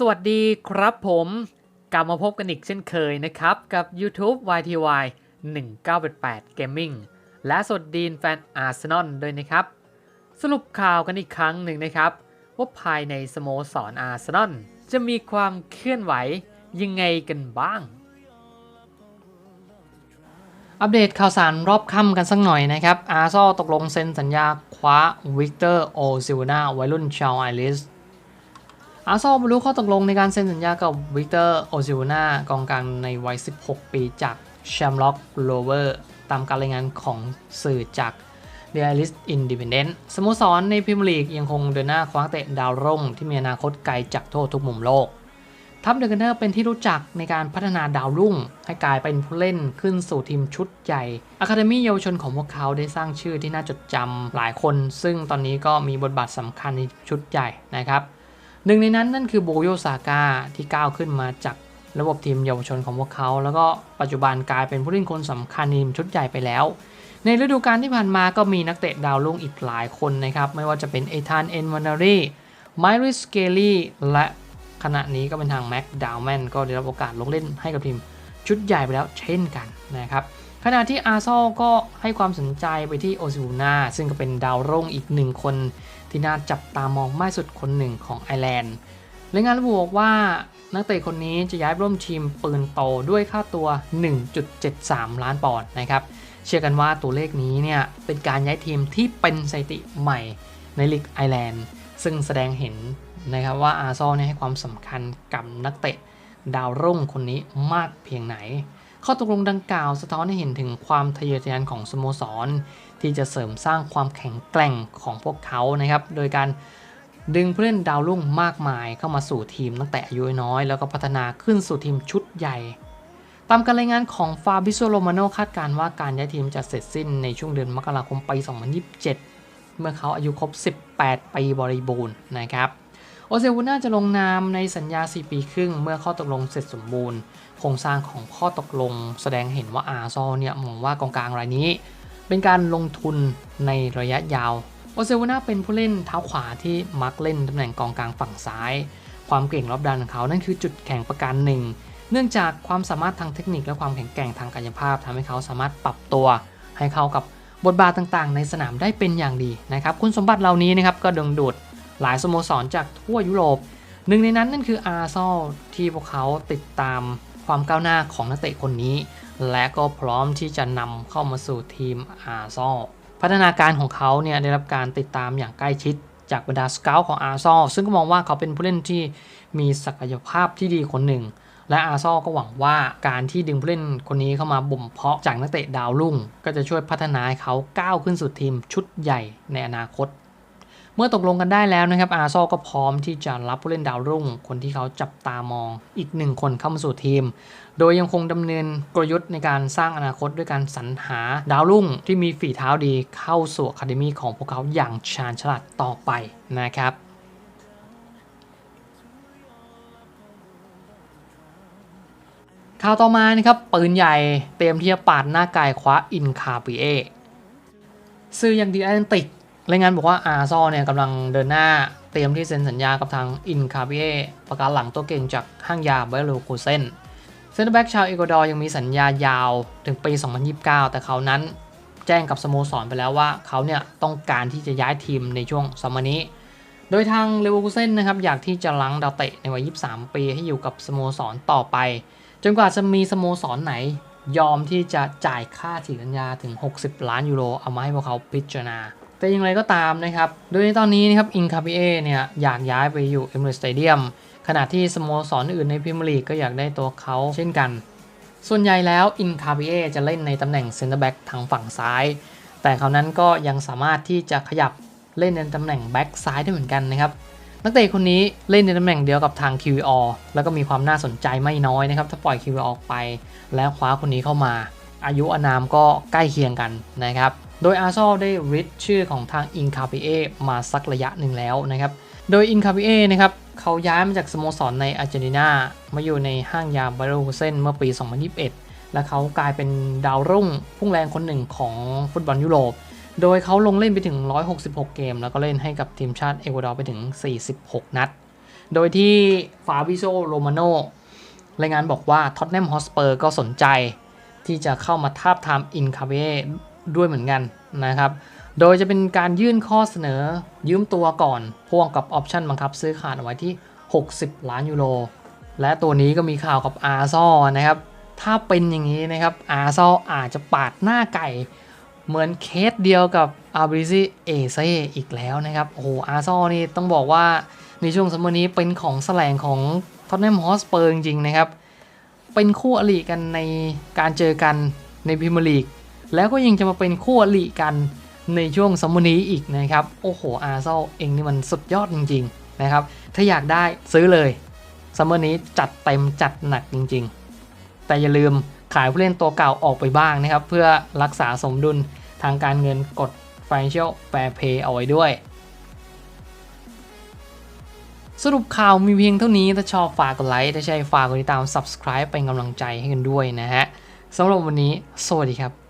สวัสดีครับผมกลับมาพบกันอีกเช่นเคยนะครับ กับ YouTube YTY 1988 Gaming และสวัสดีแฟนอาร์เซนอลด้วยนะครับ สรุปข่าวกันอีกครั้งหนึ่งนะครับ ว่าภายในสโมสรอาร์เซนอลจะมีความเคลื่อนไหวยังไงกันบ้าง อัปเดตข่าวสารรอบค่ำกันสักหน่อยนะครับอาร์ซอตกลงเซ็นสัญญาคว้าวิกเตอร์โอซิลนาวัยรุ่นชาวไอริส อาร์ซอลบรรลุข้อตกลงในการเซ็นสัญญากับวิกเตอร์โอซิลนากองกลางในวัย 16 ปีจากแชมล็อกโรเวอร์ตามการรายงานของสื่อจาก The Iris Independent สโมสรในพรีเมียร์ลีกยังคงเดินหน้าคว้าเตะดาวรุ่งที่มีอนาคตไกลจากทั่วทุกมุมโลก ทัพเดอะกันเนอร์เป็นที่รู้จักในการพัฒนาดาวรุ่ง ให้กลายเป็นผู้เล่นขึ้นสู่ทีมชุดใหญ่อะคาเดมี่เยาวชนของพวกเขาได้สร้างชื่อที่น่าจดจำหลายคน ซึ่งตอนนี้ก็มีบทบาทสำคัญในชุดใหญ่นะครับ หนึ่งในนั้นนั่นคือโบโยซาก้าที่ก้าวขึ้นมาจากระบบทีมเยาวชนของพวกเขา แล้วก็ปัจจุบันกลายเป็นผู้เล่นคนสำคัญในทีมชุดใหญ่ไปแล้ว ในฤดูกาลที่ผ่านมาก็มีนักเตะดาวรุ่งอีกหลายคนนะครับ ไม่ว่าจะเป็นเอธานเอนวานารีไมริสเกลี่และขณะนี้ก็เป็นทางแม็กดาวแมนก็ได้รับโอกาสลงเล่นให้กับทีมชุดใหญ่ไปแล้วเช่นกันนะครับขณะที่อาร์ซอลก็ให้ความสนใจไปที่โอซิ u นาซึ่งก็เป็นดาวรุ่งอีกหนึ่งคน ที่น่าจับตามองมากสุดคนหนึ่งของไอร์แลนด์รายงานระบุบอกว่านักเตะคนนี้จะย้ายร่วมทีมปืนโตด้วยค่าตัว 1.73 ล้านปอนด์นะครับ เชื่อกันว่าตัวเลขนี้เนี่ยเป็นการย้ายทีมที่เป็นสถิติใหม่ในลีกไอร์แลนด์ ซึ่งแสดงเห็นนะครับว่าอาร์ซอลเนี่ยให้ความสำคัญกับนักเตะดาวรุ่งคนนี้มากเพียงไหน ข้อตกลงดังกล่าวสะท้อนให้เห็นถึงความทะเยอทะยานของสโมสร ที่จะเสริมสร้างความแข็งแกร่งของพวกเขานะครับ โดยการดึงผู้เล่นดาวรุ่งมากมายเข้ามาสู่ทีมตั้งแต่อายุน้อย แล้วก็พัฒนาขึ้นสู่ทีมชุดใหญ่ ตามการรายงานของฟาบิโซโรมาโนคาดการณ์ว่าการย้ายทีมจะเสร็จสิ้นในช่วงเดือนมกราคมปี 2027 เมื่อเขาอายุครบ 18 ปีบริบูรณ์นะครับ โอเซวูน่าจะลงนามในสัญญา 4 ปีครึ่ง เมื่อข้อตกลงเสร็จสมบูรณ์ โครงสร้างของข้อตกลงแสดงเห็นว่าอาร์ซอลเนี่ยมองว่ากองกลางรายนี้ เป็นการลงทุนในระยะยาว โอเซวาน่าเป็นผู้เล่นเท้าขวาที่มักเล่นตำแหน่งกองกลางฝั่งซ้าย ความเก่งรอบด้านของเขา นั่นคือจุดแข็งประการหนึ่ง เนื่องจากความสามารถทางเทคนิคและความแข็งแกร่งทางกายภาพทำให้เขาสามารถปรับตัวให้เข้ากับบทบาทต่างๆ ในสนามได้เป็นอย่างดีนะครับ คุณสมบัติเหล่านี้นะครับก็ดึงดูด หลายสโมสรจากทั่วยุโรป หนึ่งในนั้นนั่นคืออาร์ซอลที่พวกเขาติดตามความก้าวหน้าของนักเตะคนนี้ และก็พร้อมที่จะนำเข้ามาสู่ทีมอาร์ซอลพัฒนาการของเขาเนี่ยได้รับการติดตามอย่างใกล้ชิดจากบรรดาสเกลของอาร์ซอลซึ่งก็มองว่าเขาเป็นผู้เล่นที่มีศักยภาพที่ดีคนหนึ่ง และอาร์ซอลก็หวังว่าการที่ดึงผู้เล่นคนนี้เข้ามาบ่มเพาะจากนักเตะดาวรุ่ง ก็จะช่วยพัฒนาให้เขาก้าวขึ้นสู่ทีมชุดใหญ่ในอนาคต เมื่อตกลงกันได้แล้วนะครับอาร์ซอก็พร้อมที่จะรับผู้เล่นดาวรุ่ง คนที่เขาจับตามองอีกหนึ่งคนเข้ามาสู่ทีม โดยยังคงดำเนินกลยุทธ์ในการสร้างอนาคตด้วยการสรรหาดาวรุ่งที่มีฝีเท้าดีเข้าสู่อะคาเดมีของพวกเขาอย่างชาญฉลาดต่อไปนะครับข่าวต่อมานะครับปืนใหญ่เตรียมที่จะปาดหน้ากายคว้าอินคาปิเอสื่ออย่างดีแอตแลนติก รายงานบอกว่าอาร์ซอเนี่ยกำลังเดินหน้าเตรียมที่เซ็นสัญญากับทางอินคาปิเอประกาศหลังตัวเก่งจากห้างยาไบโลคูเซนเซนเตอร์แบ็กชาวเอกวาดอร์ยังมีสัญญายาวถึงปี 2029 แต่เขานั้นแจ้งกับสโมสรไปแล้วว่าเขาเนี่ยต้องการที่จะย้ายทีมในช่วงซัมเมอร์นี้ โดยทางเลเวอร์คูเซนนะครับอยากที่จะล้างดาวเตะในวัย 23 ปีให้อยู่กับสโมสรต่อไป จนกว่าจะมีสโมสรไหน ยอมที่จะจ่ายค่าถีสัญญาถึง 60 ล้านยูโรเอามาให้พวกเขาพิจารณา แต่อย่างไรก็ตามนะครับ โดยในตอนนี้นะครับอินคาปิเอเนี่ยอยากย้ายไปอยู่เอมิเรสสเตเดียมขณะที่สโมสรออื่นในพรีเมียร์ลีกก็อยากได้ตัวเขาเช่นกัน ส่วนใหญ่แล้วอินคาปิเอจะเล่นในตำแหน่งเซนเตอร์แบ็กทางฝั่งซ้าย แต่เขานั้นก็ยังสามารถที่จะขยับเล่นในตำแหน่งแบ็กซ้ายได้เหมือนกันนะครับนักเตะคนนี้เล่นในตำแหน่งเดียวกับทาง QVR แล้วก็มีความน่าสนใจไม่น้อยนะครับถ้าปล่อย QVR ออกไป แล้วคว้าคนนี้เข้ามา อายุอานามก็ใกล้เคียงกันนะครับ โดยอาร์ซอลได้ริดชื่อของทางอินคาปิเอมาสักระยะหนึ่งแล้วนะครับ โดยอินคาปิเอนะครับเขาย้ายมาจากสโมสรในอาร์เจนตินา มาอยู่ในห้างยาบาโรเซนเมื่อปี 2021 และเขากลายเป็นดาวรุ่งพุ่งแรงคนหนึ่งของฟุตบอลยุโรป โดยเขาลงเล่นไปถึง 166 เกม แล้วก็เล่นให้กับทีมชาติเอกวาดอร์ไปถึง 46 นัด โดยที่ฟาบิโซโรมาโนรายงานบอกว่าท็อตแนมฮอสเปอร์ก็สนใจที่จะเข้ามาทาบทามอินคาเบ ด้วยเหมือนกันนะครับ โดยจะเป็นการยื่นข้อเสนอยืมตัวก่อนพ่วงกับออปชันบังคับซื้อขาดเอาไว้ที่ 60 ล้านยูโร และตัวนี้ก็มีข่าวกับอาร์ซอนะครับ ถ้าเป็นอย่างนี้นะครับอาร์ซออาจจะปาดหน้าไก่ เหมือนเคสเดียวกับอาบริซิเอเซอีกแล้วนะครับโอ้โหอาร์ซอนี่ต้องบอกว่าในช่วงซัมเมอร์นี้เป็นของแสลงของท็อตแนมฮอสเปอร์จริงๆนะครับ เป็นคู่อริกันในการเจอกันในพรีเมียร์ลีก แล้วก็ยังจะมาเป็นคู่อริกันในช่วงซัมเมอร์นี้อีกนะครับ โอ้โห อาร์เซอเองนี่มันสุดยอดจริง ๆ นะครับ ถ้าอยากได้ซื้อเลยซัมเมอร์นี้จัดเต็มจัดหนักจริง ๆ แต่อย่าลืมขายผู้เล่นตัวเก่าออกไปบ้างนะครับ เพื่อรักษาสมดุลทางการเงินกฎ Financial Fair Play เอาไว้ด้วย สรุปข่าวมีเพียงเท่านี้ ถ้าชอบฝากกดไลค์ ถ้าใช่ฝากกดติดตาม Subscribe เป็นกำลังใจให้กันด้วยนะฮะสำหรับวันนี้ สวัสดีครับ